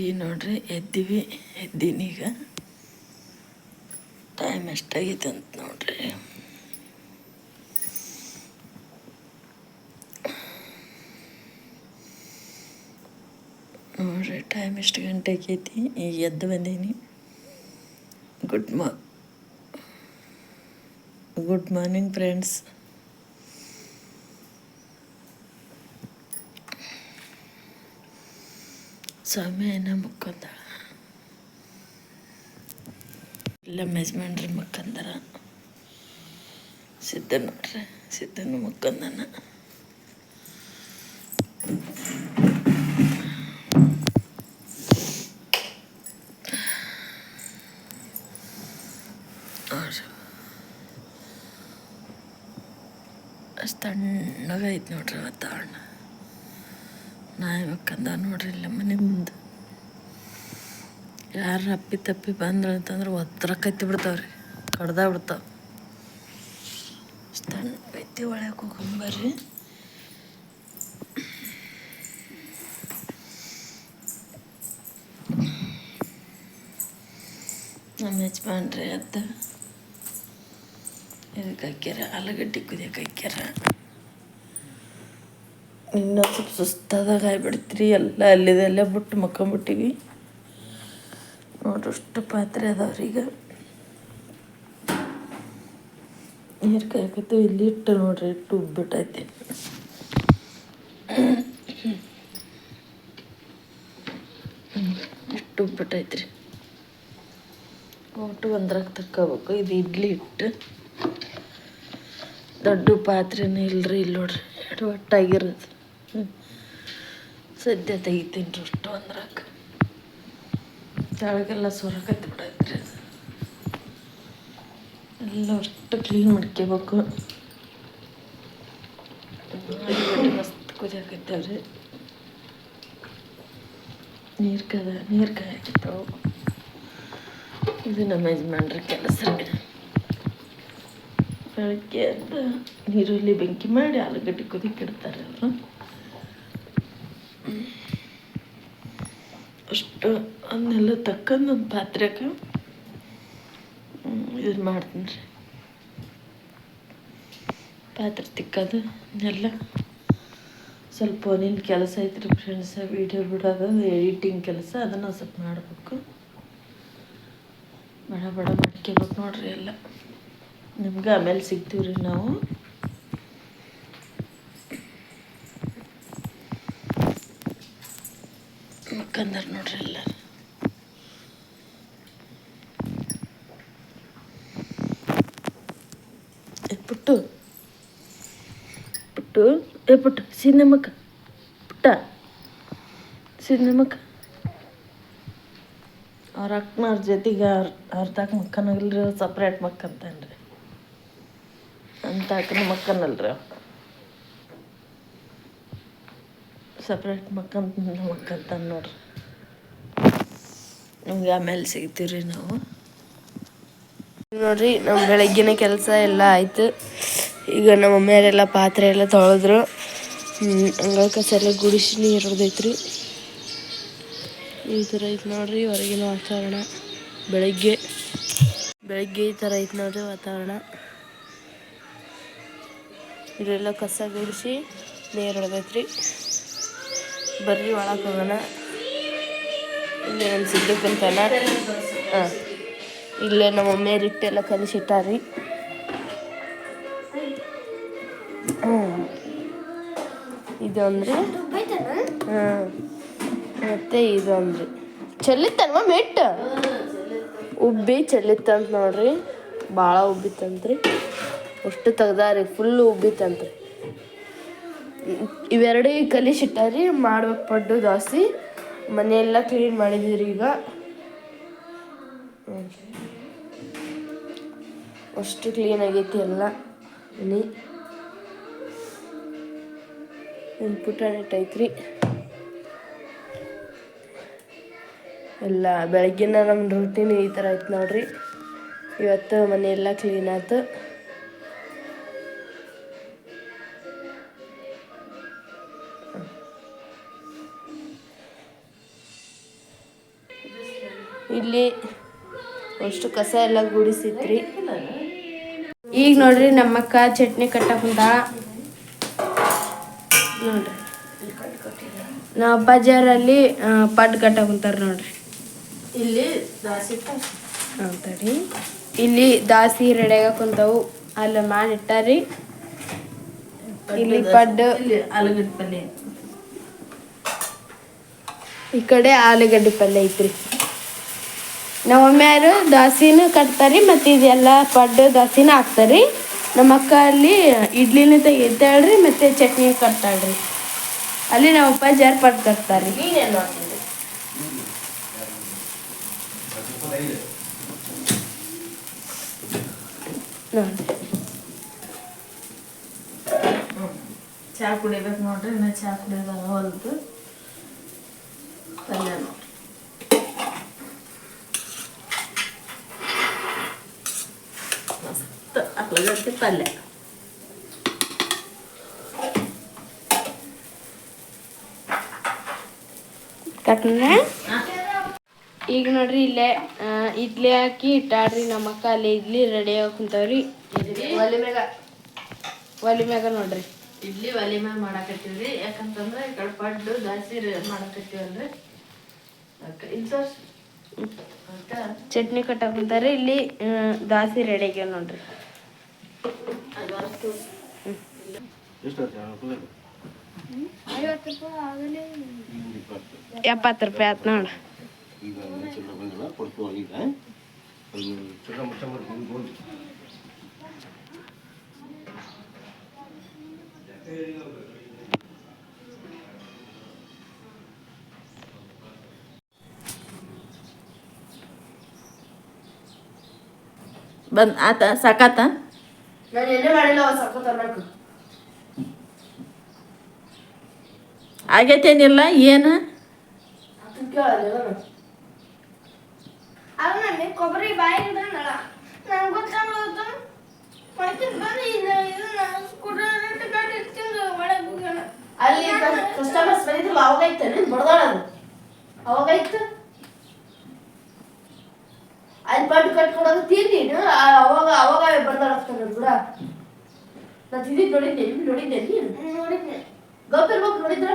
ಈಗ ನೋಡ್ರಿ ಎದ್ದೀವಿ, ಎದ್ದೀನಿ ಈಗ. ಟೈಮ್ ಎಷ್ಟಾಗೈತೆ ಅಂತ ನೋಡ್ರಿ. ನೋಡ್ರಿ ಟೈಮ್ ಎಷ್ಟು ಗಂಟೆ ಆಗೈತಿ ಈಗ ಎದ್ದು ಬಂದೀನಿ. ಗುಡ್ ಮಾ ಗುಡ್ ಮಾರ್ನಿಂಗ್ ಫ್ರೆಂಡ್ಸ್ ಸ್ವಾಮಿಯನ್ನ ಮುಕ್ಕೊಂದಾಳ ಇಲ್ಲ ಮೆಜ್ಮೆಂಡ್ರಿ ಮುಕ್ಕಂದಾರ ಸಿದ್ಧ ನೋಡ್ರಿ ಸಿದ್ಧನ ಮುಕ್ಕೊಂದನ ನೋಡ್ರಿ ಅಷ್ಟು ತಣ್ಣಗೈತೆ ನೋಡ್ರಿ ವಾತಾವರಣ ನಾಯಿ ಕಂದ ನೋಡ್ರಿ ಇಲ್ಲ ಮನೆ ಮುಂದೆ ಯಾರು ಅಪ್ಪಿ ತಪ್ಪಿ ಬಂದ್ರೆ ಅಂತಂದ್ರೆ ಒತ್ತರ ಕತ್ತಿ ಬಿಡ್ತಾವ್ರಿ, ಕಡ್ದ ಬಿಡ್ತಾವ. ಅಷ್ಟು ತಣ್ಣಗೈತಿ ಒಳಗೆ ಹೋಗಂಬರ್ರಿ ನಮ್ಮ ಯಜಮಾನ್ರಿ ಅತ್ತ ಇದಕ್ಕೆ ಹಾಕ್ಯಾರ ಆಲೂಗಡ್ಡೆ ಕುದಿಯಕ್ಕೆ ಹಾಕ್ಯಾರ ಇನ್ನೂ ಸ್ವಲ್ಪ ಸುಸ್ತಾದಾಗ ಆಗಿಬಿಡ್ತೀರಿ. ಎಲ್ಲ ಅಲ್ಲಿದೆಲ್ಲ ಬಿಟ್ಟು ಮಕ್ಕೊಂಬಿಟ್ಟಿವಿ ನೋಡ್ರಿ ಅಷ್ಟು ಪಾತ್ರೆ ಅದಾವ್ರೀಗ ನೀರು ಕಾಯಕತ್ತು ಇಲ್ಲಿ ಇಟ್ಟು ನೋಡ್ರಿ, ಇಟ್ಟು ಉಬ್ಬಿಟ್ಟೈತಿ. ಇಷ್ಟು ಉಬ್ಬಿಟ್ಟೈತ್ರಿ. ಒಟ್ಟು ಒಂದ್ರಾಗ ತಕ್ಕೋಬೇಕು. ಇದು ಇಡ್ಲಿ ಇಟ್ಟು ದೊಡ್ಡ ಪಾತ್ರೆನೇ ಇಲ್ರಿ ಇಲ್ಲಿ ನೋಡ್ರಿ. ಎರಡು ಒಟ್ಟಾಗಿರೋದು. ಸದ್ಯ ತೆಗಿತೀನಿ ಅಷ್ಟು ಒಂದ್ರಾಗ ತೆಳಗೆಲ್ಲ ಸೊರಕತ್ತಿ ಬಿಡತ್ರಿ ಎಲ್ಲ ಅಷ್ಟು ಕ್ಲೀನ್ ಮಾಡ್ಕೋಬೇಕು. ಮಸ್ತ್ ಕುದಿಯಾಕತ್ತೇವ್ರಿ. ನೀರು ಕದ ನೀರು ಕಾಯಕತ್ತಾವು ಇದು ನಮ್ಮ ಯಜಮಾನ್ರ ಕೆಲಸ ಬೆಳಗ್ಗೆ ಎದ್ದು ನೀರುಳ್ಳಿ ಬೆಂಕಿ ಮಾಡಿ ಆಲೂಗಡ್ಡೆ ಕುದಿಕ್ಕಿಡ್ತಾರೆ ಅವರು ಅದನ್ನೆಲ್ಲ ತಕ್ಕಂದು ಒಂದು ಪಾತ್ರೆಗೆ ಇದು ಮಾಡ್ತೀನಿ ರೀ. ಪಾತ್ರೆ ತಿಕ್ಕೋದು ಎಲ್ಲ ಸ್ವಲ್ಪ ಫೋನಿನ ಕೆಲಸ ಐತ್ರಿ ಫ್ರೆಂಡ್ಸ ವೀಡಿಯೋ ಬಿಡೋದು ಎಡಿಟಿಂಗ್ ಕೆಲಸ, ಅದನ್ನು ಸ್ವಲ್ಪ ಮಾಡಬೇಕು. ಬಡ ಬಡ ಮಾಡ್ಕೋಬೇಕು ನೋಡ್ರಿ ಎಲ್ಲ. ನಿಮ್ಗೆ ಆಮೇಲೆ ಸಿಗ್ತೀವಿ ರೀ ನಾವು. ಮಕ್ಕಂದಾರ ನೋಡ್ರಿ ಎಲ್ಲ ಏ ಪುಟ್ಟು. ಪುಟ್ಟು, ಏ ಪುಟ್ಟು ಸಿನ್ನಮ್ಮಕ್ಕ ಪುಟ್ಟ. ಸಿನ್ನಮ್ಮಕ್ಕ ಅವ್ರ ಅಕ್ಕನವ್ರ ಜೊತೆಗೆ ಅವ್ರ ತಾಕ ಅವ್ರು ಸಪ್ರೇಟ್ ಮಕ್ಕಂತಾನ್ರಿ ಅಂತ ಅಕ್ಕನ ಮಕ್ಕನಲ್ರಿ ಸಪ್ರೇಟ್ ಮಕ್ಕಂತ ಮಕ್ಕಂತ ನೋಡ್ರಿ. ನಿಮ್ಗೆ ಆಮೇಲೆ ಸಿಗ್ತೀವಿ ರೀ ನಾವು. ನೋಡ್ರಿ ನಮ್ಮ ಬೆಳಗ್ಗಿನ ಕೆಲಸ ಎಲ್ಲ ಆಯ್ತು. ಈಗ ನಮ್ಮ ಮಮ್ಮಿಯರೆಲ್ಲ ಪಾತ್ರೆ ಎಲ್ಲ ತೊಳೆದ್ರು. ಅಂಗಳ ಕಸ ಎಲ್ಲ ಗುಡಿಸಿ ನೀರು ಹೊಡೆದೈತ್ರಿ. ಈ ಥರ ಐತೆ ನೋಡ್ರಿ, ಹೊರಗಿನ ವಾತಾವರಣ ಬೆಳಗ್ಗೆ. ಬೆಳಗ್ಗೆ ಈ ಥರ ಐತೆ ನೋಡ್ರಿ ವಾತಾವರಣ. ಇದೆಲ್ಲ ಕಸ ಗುಡಿಸಿ ನೀರು ಹೊಡೆದೈತ್ರಿ. ಬರ್ರಿ ಒಳಗೆ ಹೋಗೋಣ. ಇಲ್ಲಿ ನಮ್ಮ ಸಿದ್ದಕ್ಕಂತಾನ ಹಾಂ. ಇಲ್ಲೇ ನಮ್ಮ ಮಮ್ಮಿ ಹಿಟ್ಟೆಲ್ಲ ಕಲಿಸಿಟ್ಟಾರಿ. ಹ್ಮ್. ಇದೊಂದ್ರಿ. ಹಾಂ. ಮತ್ತೆ ಇದೊಂದ್ರಿ. ಚೆಲ್ಲಿತ್ತಲ್ವ ಮೆಟ್ಟ? ಉಬ್ಬಿ ಚೆಲ್ಲಿತ್ತಂತ ನೋಡ್ರಿ. ಭಾಳ ಉಬ್ಬಿತ್ತಂತ್ರಿ. ಅಷ್ಟು ತೆಗ್ದಾರಿ ಫುಲ್ ಉಬ್ಬಿತ್ತಂತ್ರಿ. ಇವೆರಡೇ ಕಲಿಸಿಟ್ಟಾರಿ, ಮಾಡ್ಬೇಕು ಪಡ್ಡು ದೋಸೆ. ಮನೆಯೆಲ್ಲ ಕ್ಲೀನ್ ಮಾಡಿದ್ದೀರಿ ಈಗ. ಅಷ್ಟು ಕ್ಲೀನ್ ಆಗೈತಿ ಎಲ್ಲ. ಮನೆ ಒಂದು ಪುಟಾಣಿಟ್ ಐತ್ರಿ. ಎಲ್ಲ, ಬೆಳಗ್ಗಿನ ನಮ್ಮ ರೂಟೀನ್ ಈ ಥರ ಐತೆ ನೋಡ್ರಿ. ಇವತ್ತು ಮನೆಯೆಲ್ಲ ಕ್ಲೀನ್ ಆಯ್ತು ಅಷ್ಟು ಕಸ ಎಲ್ಲ ಗುಡಿಸಿತ್ರಿ ಈಗ ನೋಡ್ರಿ ನಮ್ಮಕ್ಕ ಚಟ್ನಿ ಕಟ್ಟಕ್ ನೋಡ್ರಿ. ನಮ್ಮ ಬಜಾರಲ್ಲಿ ಪಡ್ ಕಟ್ಟ ಕುಂತಾರ ನೋಡ್ರಿ. ಇಲ್ಲಿ ದಾಸಿ ಇಲ್ಲಿ ದಾಸಿ ರೆಡಿಯಾಗ ಕುಂತಾವು. ಅಲ್ಲಿ ಮಾಡಿಟ್ಟಾರಿ ಇಲ್ಲಿ ಪಡ್ಡು. ಆಲೂಗಡ್ಡೆ ಪಲ್ಯ. ಈ ಕಡೆ ಆಲೂಗಡ್ಡೆ ಪಲ್ಯ ಐತ್ರಿ. ನಮ್ಮ ದೋಸೆನೂ ದಾಸಿನೂ ಕಟ್ತಾರಿ ಮತ್ತು ಇದೆಲ್ಲ ಪಡ್ಡು ದಾಸಿನ ಹಾಕ್ತಾರಿ. ನಮ್ಮ ಅಕ್ಕ ಅಲ್ಲಿ ಇಡ್ಲಿನ ತೆಗಿತಾಳ್ರಿ ಮತ್ತು ಚಟ್ನಿ ಕಟ್ತಾಳ್ರಿ. ಅಲ್ಲಿ ನಮ್ಮ ಅಪ್ಪ ಜಾರ್ ಪಡ್ ಕಟ್ತಾರಿ. ಚಹಾ ಕುಡಿಬೇಕು ನೋಡ್ರಿ ಇನ್ನು ಚಹಾ ಕುಡಿಯೋದ ಹೊಲ್ದು ಪಲ್ಯ ನೋಡ್ರಿ ಮಸ್ತ್ ಪಲ್ಯ ಈಗ ನೋಡ್ರಿ ಇಲ್ಲೇ ಇಡ್ಲಿ ಹಾಕಿ ಇಟ್ಟಾಡ್ರಿ ನಮ್ಮ ಅಕ್ಕ ಅಲ್ಲಿ ಇಡ್ಲಿ ರೆಡಿ ಆಗಿ ಕುಂತಾವ್ರಿ. ಒಲೆ ಮ್ಯಾಗ. ಒಲೆ ಮ್ಯಾಗ ನೋಡ್ರಿ. ಇಡ್ಲಿ ಒಲೆ ಮ್ಯಾಗ ಮಾಡಾಕತ್ತೀವ್ರಿ. ಯಾಕಂತಂದ್ರೆ ಈ ಕಡೆ ಪಡ್ಡು ದಾಸಿ ಮಾಡಾಕತ್ತೀವಲ್ರಿ. ಅದಕ್ಕೆ ಇಲ್ಲಿ ದಾಸಿ ರೆಡಿ ಆಗ್ಯಾವ ಕಟ್ಟಕ್ ಕುಂತಾರ ಇಲ್ಲಿ ಆ, ದಾಸಿ ರೆಡಿ ಆಗ್ಯಾವ ನೋಡ್ರಿ ಅದು ಅಷ್ಟು ಎಪ್ಪತ್ತು ರೂಪಾಯಿ ಆತ್ ನೋಡ ಬಂದ್ ಆತ ಸಾಕಾತ ನಾನು ಎಲ್ಲೇ ಮಾಡಿಲ್ಲ ಸಾಕೋತ ಆಗೈತೇನಿಲ್ಲ ಏನು? ಅದು ನನಗೆ ಕೊಬ್ಬರಿ ಬಾಯಿ ಇದ್ರಲ್ಲ ನಂಗೆ ಗೊತ್ತಾಗೋದು. ಬಂದು ಇದು ಇದನ್ನ ಸ್ಕೂಟರ್ ಒಳಗೆ ಹೋಗೋಣ. ಅಲ್ಲಿ ಕಸ್ಟಮರ್ಸ್ ಬಂದಿದ್ರು ಅವಾಗೈತೆ ಐತೆ ಬಡ್ದಾಳದು ಅವಾಗ ಐತೆ? ಅಲ್ಲಿ ಪಟ್ಟು ಕಟ್ಕೊಡೋದು ತಿಂದೀನಿ ಅವಾಗ ಅವಾಗ ಬರ್ದಾಡ್ತಾನೆ ಕೂಡ. ನಾ ತಿಂದಿದ್ದು ನೋಡಿದ್ದೆ. ನಿಮ್ಗೆ ನೋಡಿದ್ದೆ ನೀನು ನೋಡಿದ್ದೆ. ಗೊತ್ತಿರ್ಬೇಕು ನೋಡಿದ್ರ?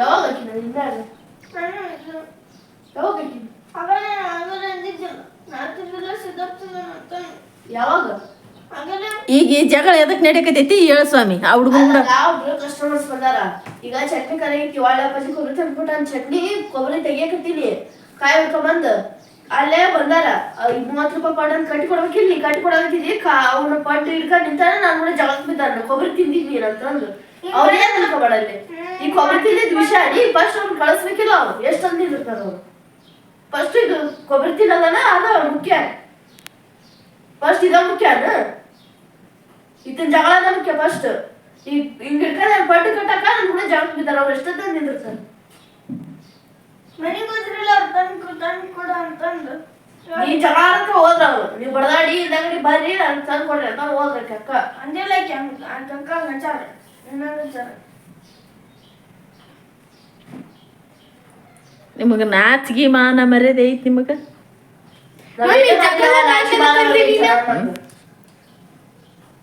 ಯಾವಾಗ ಯಾವಾಗ ಯಾವಾಗ? ಈಗ ಈ ಜಗಳ ಎದಕ್ ನಡೀಕತೈತಿ ಹೇಳ ಸ್ವಾಮಿ. ಆ ಹುಡುಗನ ಕೂಡ ಕಸ್ಟಮರ್ಸ್ ಬಂದಾರ. ಈಗ ಚಟ್ನಿ ಕರೆಯಕ್ಕೆ ಒಳ್ಳೆ ಅಪ್ಪಾಜಿ ಕೊಬ್ಬರಿ ತಂದ್ಬಿಟ್ಟು ಚಟ್ನಿ ಕೊಬ್ಬರಿ ತೆಗಿಯಕತ್ತೀನಿ. ಕಾಯಿ ಬಂದ ಅಲ್ಲೇ ಬಂದಾರ. ಮೂವತ್ತು ರೂಪಾಯಿ ಪಡ್ಡನ್ ಕಟ್ಟಿ ಕೊಡ್ಬೇಕಿಲ್ಲ ಕಟ್ಟಿ ಕೊಡಬೇಕಿದ್ದಿ ಕಾ ಅವ್ನ ಪಡ್ಡು ಹಿಡ್ಕೊಂಡು ನಿಂತಾನ, ನಾನು ಕೂಡ ಜಗಳಕ್ಕೆ ಬಿದ್ದಾರ ಕೊಬ್ಬರಿ ತಿಂದಿದ್ವಿ ಅಂತಂದು ಅವ್ರೇನ್ ತಿಳ್ಕೊಬೇಡ ಅಲ್ಲಿ? ಈ ಕೊಬ್ಬರಿ ತಿಂದಿದ್ ವಿಷಯ ನೀ ಫಸ್ಟ್ ಅವ್ನು ಕಳಿಸ್ಬೇಕಿಲ್ಲ ಅವ್ರು ಎಷ್ಟು ಅಂದಿರ್ತಾರ ಅವ್ರು ಫಸ್ಟ್ ಇದು ಕೊಬ್ಬರಿ ಅದು ಅದ ಮುಖ್ಯ. ಫಸ್ಟ್ ಇದ ಮುಖ್ಯನ? ಇತ್ತಿನ ಜಗಳ ಮುಖ್ಯ ಫಸ್ಟ್ ಈ ಹಿಂಗ್ ಹಿಡ್ಕೊಂಡು ನಾನು ಪಟ್ಟು ಕಟ್ಟಕ ನನ್ ಕೂಡ ಜಗಳ ಬಿದ್ದಾರ ಅವ್ರು ಎಷ್ಟೊತ್ತ ನಿಂದಿರ್ತಾರೆ ಮನೆಗೆ ಹೋದ್ರಲ್ಲ ಅವ್ರು ತಂದು ತಂದು ಕೊಡು ಅಂತಂದು. ನೀ ಜಗಳ ಅಂತ ಹೋದ್ರ ಅವ್ರು. ನೀವು ಬಡದಾಡಿ ಇದಂಗಡಿ ಬರ್ರಿ ನಾನು ತಂದು ಕೊಡ್ರಿ ಅಂತ ಹೋದ್ರ ಅಕ್ಕ. ಅಂದಿಲ್ಲ ಹಂಗೆ ಅಂತಂಕ ಹಂಚಾರ ಹಂಚಾರ ನಿಮಗೆ ನಾಚಿಗೆ ಮಾನ ಮರ್ಯಾದೆ ಐತಿ ನಿಮಗೆ?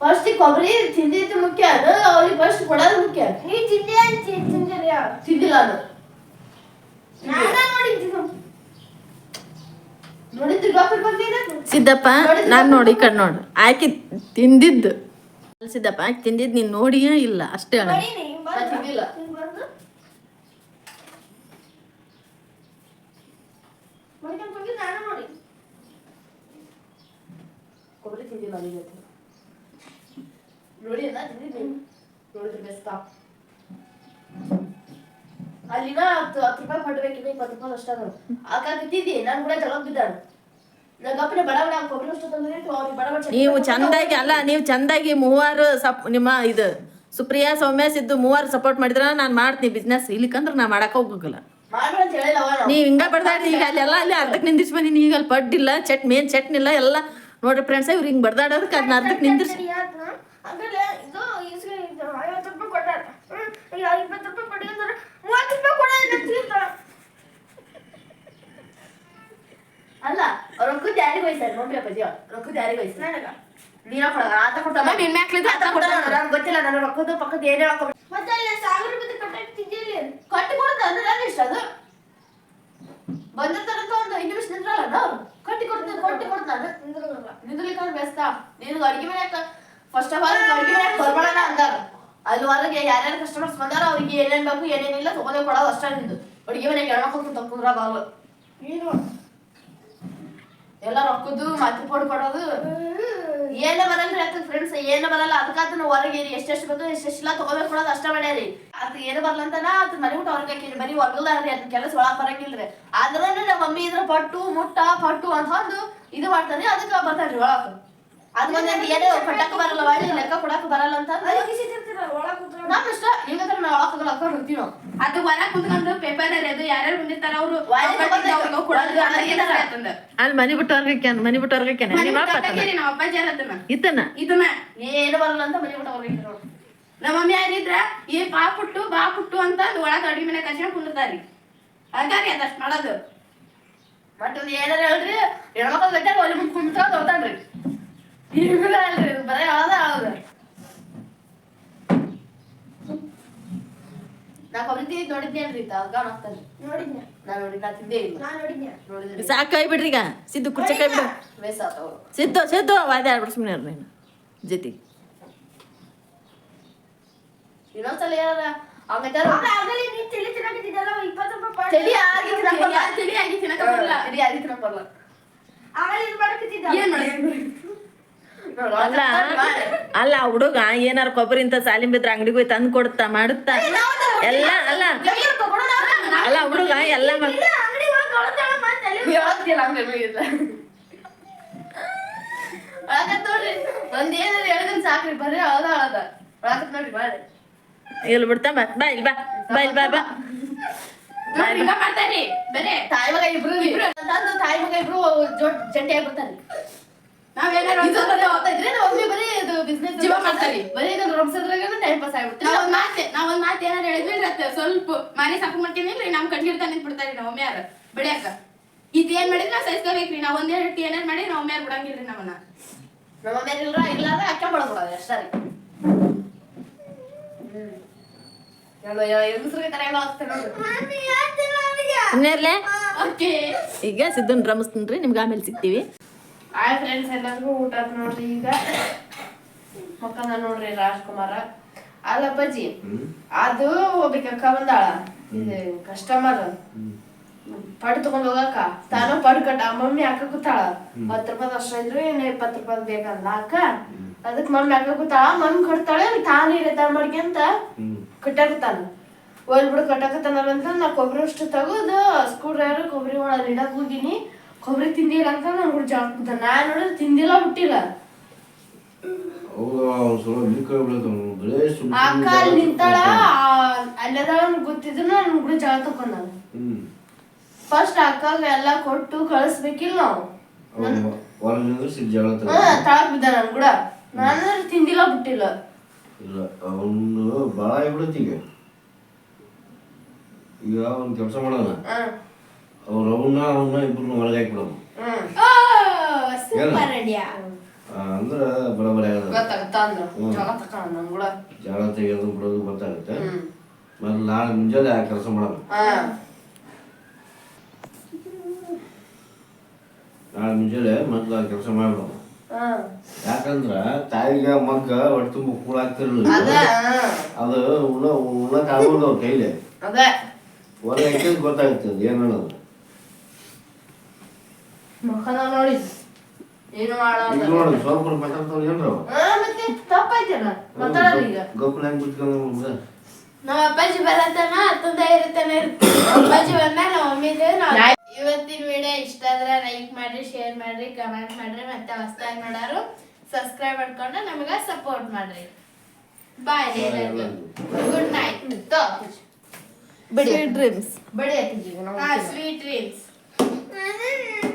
ಫಸ್ಟ್ ಕೊಬ್ಬರಿ ತಿಂದಿದ್ದು ಮುಖ್ಯ. ಅದು ಅವ್ರಿಗೆ ಫಸ್ಟ್ ಕೊಡೋದು ಮುಖ್ಯ. ನೀ ತಿಂದೆ ಅಂತ ತಿಂದಿರಿ? ಯಾವ ತಿಂದಿಲ್ಲ ಅದು. ಸಿದ್ದಪ್ಪ ನಾನು ನೋಡಿ ಕಣ್ ನೋಡು. ಆಕಿ ತಿಂದಿದ್ದು. ಸಿದ್ದಪ್ಪ ಆಕಿ ತಿಂದಿದ್ದು ನೀನು ನೋಡಿಯೇ ಇಲ್ಲ. ಅಷ್ಟೇ ತಿಂದಿಲ್ಲ. ನೋಡಿ ಕೊಬ್ಬರಿ ತಿಂದಿಲ್ಲ ಅವನಿಗೆ ನೋಡಿ ಅಲ್ಲ ತಿಂದಿದ್ದೀನಿ ನೋಡಿದ್ರೆ ಬೆಸ್ಟ್ ಅಲ್ಲಿನ ಹತ್ತು ಹತ್ತು ರೂಪಾಯಿ ಪಡ್ಬೇಕಿನ್ನ ಇಪ್ಪತ್ತು ರೂಪಾಯಿ ಅಷ್ಟ ಆಕಾಗ ಬಿದ್ದಿದ್ದೆ ನಾನು ಕೂಡ ಜಗಳ ಬಿದ್ದಾಳು ನೀವು ಚಂದಾಗಿ ಅಲ್ಲ ನೀವು ಚಂದಾಗಿ ಮೂವರು ಸಪ್ ನಿಮ್ಮ ಇದು ಸುಪ್ರಿಯಾ ಸೌಮ್ಯ ಸಿದ್ದು ಮೂವರು ಸಪೋರ್ಟ್ ಮಾಡಿದ್ರ ನಾನು ಮಾಡ್ತೀನಿ ಬಿಸ್ನೆಸ್ ಇಲ್ಲಿಕಂದ್ರೆ ನಾ ಮಾಡಕ್ ಹೋಗಲ್ಲ ನೀವ್ ಹಿಂಗ ಬಡ್ದಾಡಿ ಈಗ ಅಲ್ಲೆಲ್ಲ ಅಲ್ಲಿ ಅರ್ಧಕ್ಕೆ ನಿಂದಿರ್ಸಿ ಬಂದೀನಿ ಈಗ ಅಲ್ಲಿ ಪಡ್ಡಿಲ್ಲ ಚಟ್ ಮೇನ್ ಚಟ್ನಿ ಇಲ್ಲ ಎಲ್ಲ ನೋಡ್ರಿ ಫ್ರೆಂಡ್ಸ್ ಇವ್ರು ಹಿಂಗ್ ಬಡ್ದಾಡೋದಕ್ಕೆ ಅದನ್ನ ಅರ್ಧಕ್ಕೆ ನಿಂದಿರ್ಸಿ ಆಮೇಲೆ ಇದು ಈಸ್ಕೊಂಡು ಐವತ್ತು ರೂಪಾಯಿ ಕೊಟ್ಟಾರ. ಹ್ಮ್ ಇಪ್ಪತ್ತು ರೂಪಾಯಿ ಕೊಡಿ ಅಂದ್ರೆ ಮೂವತ್ತು ರೂಪಾಯಿ ಕೊಡ ಅಂತಿರ್ತಾರ ಅಲ್ಲ ರೊಕ್ಕದ ಯಾರಿಗೆ ವಯಸ್ಸಾರ ನೋಡ್ರಿ ಜೀವ ರೊಕ್ಕದ ಯಾರಿಗೆ ವಯಸ್ಸು ನನಗ. ನೀರ ಕೊಡಲ್ಲ ಆತ ಕೊಡ್ತಾರ ನಿನ್ನ ಮ್ಯಾಕ್ಲಿದ ಆತ ಕೊಡ್ತಾರ ನನಗೆ ಗೊತ್ತಿಲ್ಲ ನನ್ನ ರೊಕ್ಕದ ಪಕ್ಕದ ಏನೇ ಹಾಕೋ ಮತ್ತೆ ಸಾವಿರ ಮನ್ಯಾಕ ಬರ್ಬೇಡ ಅಂದಾರ. ಅಲ್ಲಿ ಹೊರಗೆ ಯಾರ್ಯಾರು ಕಸ್ಟಮರ್ಸ್ ಬಂದಾರ ಅವ್ರಿಗೆ ಏನೇನ್ ಬೇಕು ಏನೇನಿಲ್ಲ ತಗೊಂಡೇ ಕೊಡೋದು ಅಷ್ಟೇ ನಿಂದು. ಅಡುಗೆ ಮನೆಗೆ ಹೆಣ್ಮಕ್ಳು ತಕೊಂಡ್ರ ಬಾವು ಏನು? ಎಲ್ಲ ರೊಕ್ಕದ್ದು ಮಾತಿ ಕೊಡ್ ಕೊಡೋದು. ಏನ ಬರಲ್ರಿ ಆತ ಫ್ರೆಂಡ್ಸ್ ಏನ ಬರಲ್ಲ. ಅದಕ್ಕಾತ ನಾವು ಹೊರಗೆ ಎಷ್ಟೆಷ್ಟು ಬಂದು ಎಷ್ಟೆಷ್ಟೆಲ್ಲ ತಗೋಬೇಕು ಕೊಡೋದು ಅಷ್ಟ ಮಾಡ್ಯಾರಿ ಅದ್ ಏನು ಬರಲ್ಲ ಅದ್ ಮನೆ ಊಟ ಹೊರಗೆ ಹಾಕಿರಿ ಬರೀ ರೀ. ಅದ್ ಕೆಲಸ ಒಳಗ್ ಬರಂಗಿಲ್ರಿ. ಆದ್ರ ನಮ್ಮ ಮಮ್ಮಿ ಇದ್ರ ಪಟ್ಟು ಮುಟ್ಟ ಪಟ್ಟು ಅಂತ ಅಂದು ಇದು ಮಾಡ್ತಾನೆ ಅದಕ್ಕೆ ಬರ್ತಾನ್ರಿ ಒಳಕ್ ಅದ್ ಬಂದ್ ಏನೋ ಬರಲ್ಲ ಮಾಡಿ ಲೆಕ್ಕ ಕೊಡಕ್ ಬರಲ್ಲ ಅಂತ ಒಳಗೆ ನಮ್ ಇಷ್ಟ. ಹಿಂಗಂದ್ರೆ ನಾವು ಒಳಕ್ ಹೋಗಲ್ಲ ಹಾಕೊಂಡ್ ಹೋಗ್ತೀವಿ ನಾವು. ಅದು ಹೊರ ಕುಂತ್ಕೊಂಡು ಪೇಪರ್ ಅದು ಯಾರ್ಯಾರು ಬಂದಿರ್ತಾರ ಅವರು ಒಳಗೆ ಅಲ್ಲಿ ಮನಿ ಬಿಟ್ಟು ಹೊರ್ಗಕ್ಯಾನ ಮನಿ ಬಿಟ್ಟು ಹೊರ್ಗಕ್ಯಾನ ನಿಮ್ಮ ಅಪ್ಪ ಇತ್ತನ ಇದನ್ನ? ಏನು ಬರಲ್ಲ ಅಂತ ಮನಿ ಬಿಟ್ಟು ಹೊರಗೆ ನೋಡು ನಮ್ಮ ಮಮ್ಮಿ ಯಾರಿದ್ರ ಏ ಬಾ ಪುಟ್ಟು ಬಾ ಪುಟ್ಟು ಅಂತ ಅದು ಒಳಗ ಅಡಿಗೆ ಮನೆ ಕಚ್ಕೊಂಡ್ ಕುಂದಿರ್ತಾರಿ. ಅದಕ್ಕಾರಿ ಅದಷ್ಟು ಮಾಡೋದು. ಬಟ್ ಒಂದ್ ಏನಾರ ಹೇಳ್ರಿ? ಹೆಣ್ಮಕ್ಳು ಗಟ್ಟಾಗ ಒಲಿ ಮುಂದೆ ಕುಂತ ಅಲ್ರಿ ಬರೀ ಅಳದ ಅಳದ ನಾ ತಿಂದು ನೋಡಿದ್ನೇನ್ರಿ ಆಗ್ತಾನೆ ನೋಡಿದ್ನ ನಾ ನೋಡಿದ್ ನಾ ತಿಂದೇ ಇಲ್ಲ ನಾ ನೋಡಿದ್ನ ನೋಡಿದ್ರಿ ಸಾಕ್ ಕೈ ಬಿಡ್ರಿ ಈಗ ಸಿದ್ದು ಕುರ್ಚಿ ಕೈ ಬಿಡು ಬೇಸ ಆತವ್ರು ಸಿದ್ದು ಸಿದ್ದು ವಾದ ಆಡ್ಬಿಡು ಸುಮ್ಮನೆ ನೀನು ಜೊತೆ ಇನ್ನೊಂದ್ಸಲ ಏನಾರ ಆಗಿ ತಿನ್ನಕ್ ಬರಲ್ಲ. ಏನ್ ಮಾಡಿ ಅಲ್ಲ ಅಲ್ಲ ಹುಡುಗ ಏನಾರ ಕೊಬ್ಬರಿ ಇಂತ ಸಾಲಿಂ ಬಿದ್ರ ಅಂಗಡಿಗೆ ಹೋಗಿ ತಂದು ಕೊಡ್ತಾ ಮಾಡುತ್ತಾ? ಎಲ್ಲ ಅಲ್ಲ. ಅಲ್ಲ ಹುಡುಗ ಎಲ್ಲ ಇಲ್ಲ, ಬಿಡ್ತಾ ಬಾ ಬಾ ಇಲ್ಲಿ ಬಾ ಬಾ. ಇಲ್ಲಿ ಬಾ ಬಾ. ತಾಯಿ ಮಗ ಇಬ್ರು. ತಾಯಿ ಮಗ ಇಬ್ರು ಜೋಡ್ ಜಂಟಿ ಆಗ್ಬಿಡ್ತಾರೆ ನಾವೇನಾರು ಇದ್ರೆ ಬರೀ ಇದು ಬಿಸ್ನೆಸ್ ಜೀವ ಮಾಡ್ತಾರಿ. ಬರೀ ಇದನ್ನ ರೊಮ್ಸದ್ರಾಗ ಟೈಮ್ ಪಾಸ್ ಆಗ್ಬಿಡ್ತಾರೆ ನಾವ್ ಒಂದ್ ಮಾತೆ ನಾವ್ ಒಂದ್ ಮಾತು ಏನಾರ ಹೇಳಿದ್ವಿ ಸ್ವಲ್ಪ ಮನೆ ಸಾಕು ಮಾಡ್ಕೊಂಡಿಲ್ರಿ ನಮ್ ಕಣ್ಗಿಡ್ತಾ ಬಿಡ್ತಾರೆ ನಾವ್ ಒಮ್ಮೆ ಯಾರ ಬಿಡ್ಯಾಕ ಇದ್ ಏನ್ ಮಾಡಿದ್ರೆ ನಾವ್ ಸಹಿಸ್ಕೋಬೇಕ್ರಿ ನಾವ್ ಒಂದ್ ಎರಡು ಏನಾರ ಮಾಡಿ ನಾವ್ ಒಮ್ಮೆ ಯಾರು ಬಿಡಂಗಿಲ್ರಿ ನಮ್ಮನ್ನ. ನಮ್ಮ ಮೇಲೆ ಇಲ್ರ ಇಲ್ಲಾರ ಅಕ್ಕ ಮಾಡ್ಬಿಡೋದು ಅಷ್ಟೇ ರೀ. ಈಗ ಸಿದ್ದನ್ ರಮಿಸ್ತೀನಿ ನಿಮ್ಗೆ ಆಮೇಲೆ ಸಿಗ್ತೀವಿ. ಹಾಯ್ ಫ್ರೆಂಡ್ಸ್ ಎಲ್ಲರಿಗೂ ಊಟ ನೋಡ್ರಿ ಈಗ. ಮಕ್ಕಳ ನೋಡ್ರಿ ರಾಜ್ಕುಮಾರ. ಅಲ್ಲಪ್ಪಾಜಿ ಅದು ಒಬ್ಬಕ್ಕೆ ಅಕ್ಕ ಬಂದಾಳ. ಇದು ಕಸ್ಟಮರ್ ಪಡ್ ತಗೊಂಡ್ ಹೋಗಕ್ಕ ತಾನು ಪಡ್ ಕಟ್ಟ ಮಮ್ಮಿ ಅಕ್ಕ ಕೂತಾಳ. ಹತ್ತು ರೂಪಾಯಿ ಅಷ್ಟ ಇದ್ರು ಇನ್ನು ಇಪ್ಪತ್ತು ರೂಪಾಯಿ ಬೇಕಲ್ಲ ಅಕ್ಕ. ಅದಕ್ಕೆ ಮಮ್ಮಿ ಅಕ್ಕ ಕೂತಾಳ ಮಮ್ಮಿ ಕೊಡ್ತಾಳೆ ತಾನು ಇರತ್ತ ಮಾಡ್ಕೊಂತ ಕಟ್ಟಾಕತ್ತಾನ ಒಲ್ ಬಿಡು ಕಟ್ಟಾಕತ್ತಾನಲ್ಲ ಅಂತ ನಾ ಕೊಬ್ಬರಿ ಅಷ್ಟು ತೆಗೆದು ಸ್ಕ್ರೂ ಡ್ರೈವರ್ ಕೊಬ್ಬರಿ ಒಳಗೆ ಇಡಕ್ ಹೋಗಿನಿ. ಕೊಬ್ಬರಿ ತಿಂದಿಲ್ಲ ಅಂತ ನಾನು ಕೂಡ ಜಾಕ್ ನಾನು ನೋಡಿದ್ರೆ ತಿಂದಿಲ್ಲ ಬಿಟ್ಟಿಲ್ಲ ಅಕ್ಕ ಅಲ್ಲಿ ನಿಂತಾಳ ಅಲ್ಲದಾಳ ಗೊತ್ತಿದ್ರು ನನ್ ಕೂಡ ಜಾಗ ತಕೊಂಡ ಫಸ್ಟ್ ಅಕ್ಕಾಗ ಎಲ್ಲ ಕೊಟ್ಟು ಕಳಿಸ್ಬೇಕಿಲ್ಲ ನಾವು. ತಳಕ್ ಬಿದ್ದ ನನ್ ಕೂಡ. ನಾನು ತಿಂದಿಲ್ಲ ಬಿಟ್ಟಿಲ್ಲ ಇಲ್ಲ ಅವನು ಭಾಳ ಆಗ್ಬಿಡತ್ತೆ ಈಗ. ಅವ್ನು ಕೆಲಸ ಮಾಡೋಣ ಅವ್ರು ಅವನ್ನ ಅವನ್ನ ಇಬ್ಬರನ್ನ ಒಳಗೆ ಹಾಕ್ಬಿಡೋನು ಹ್ಮ್. ಸೂಪರ್ ಐಡಿಯಾ ಅಂದ್ರೆ ಬರೋಬರಿ ಆಗದ. ಗೊತ್ತಾಗತ್ತ ಅಂದ್ರ? ಜಾಗ ಕೂಡ ತೆಗೆಯೋದು ಬಿಡೋದು ಗೊತ್ತಾಗುತ್ತೆ. ಮತ್ತೆ ನಾಳೆ ಮುಂಜಾನೆ ಆ ಕೆಲಸ ಮಾಡೋಣ ಹಾ. ನಾಳೆ ಮುಂಜಾನೆ ಮೊದ್ಲು ಆ ಕೆಲಸ ಮಾಡ್ಬಿಡೋಣ ಹಾ. ಯಾಕಂದ್ರ ತಾಯಿಗೆ ಮಗ್ಗ ಹೊಟ್ಟೆ ತುಂಬ ಕೂಳ ಆಗ್ತಿರ್ಲಿಲ್ಲ. ಅದು ಉಣ ಉಣ್ಣಕ್ ಆಗೋದು ಅವ್ರ ಕೈಲಿ. ಅದ. ಹೊರಗೆ ಹಾಕಿದ್ ಅನ್ನೋದು ನೋಡಿ ಏನು ಮಾಡಲ್ಲ ಈಗ ನೋಡಿ ಸ್ವಲ್ಪ ಮಾತಾಡ್ತಾವ್ ಏನ್ರ ಆ, ಮತ್ತೆ ತಪ್ಪಾಯ್ತಲ್ಲ? ಮಾತಾಡಲ್ಲ ಈಗ. ಗೊಬ್ಬರ ಹೆಂಗ್ ಬಿಟ್ಕೊಂಡು ನಮ್ಮ ಅಪ್ಪಾಜಿ ಬರತನ ತಂದೆ ಇರುತ್ತಾನೆ ಅಪ್ಪಾಜಿ ಬಂದ್ಮೇಲೆ ನಮ್ಮ ಮಮ್ಮಿದು ಇವತ್ತಿನ ವಿಡಿಯೋ ಇಷ್ಟ ಆದ್ರೆ ಲೈಕ್ ಮಾಡ್ರಿ ಶೇರ್ ಮಾಡ್ರಿ ಕಮೆಂಟ್ ಮಾಡ್ರಿ ಮತ್ತೆ ಹೊಸ್ದಾಗಿ ನೋಡೋರು ಸಬ್ಸ್ಕ್ರೈಬ್ ಮಾಡ್ಕೊಂಡು ನಮಗೆ ಸಪೋರ್ಟ್ ಮಾಡ್ರಿ. ಬಾಯ್ ಗುಡ್ ನೈಟ್ ಬಿಡಿ ಡ್ರೀಮ್ಸ್ ಬಡಿ ಸ್ವೀಟ್ ಡ್ರೀಮ್ಸ್ ನಾನು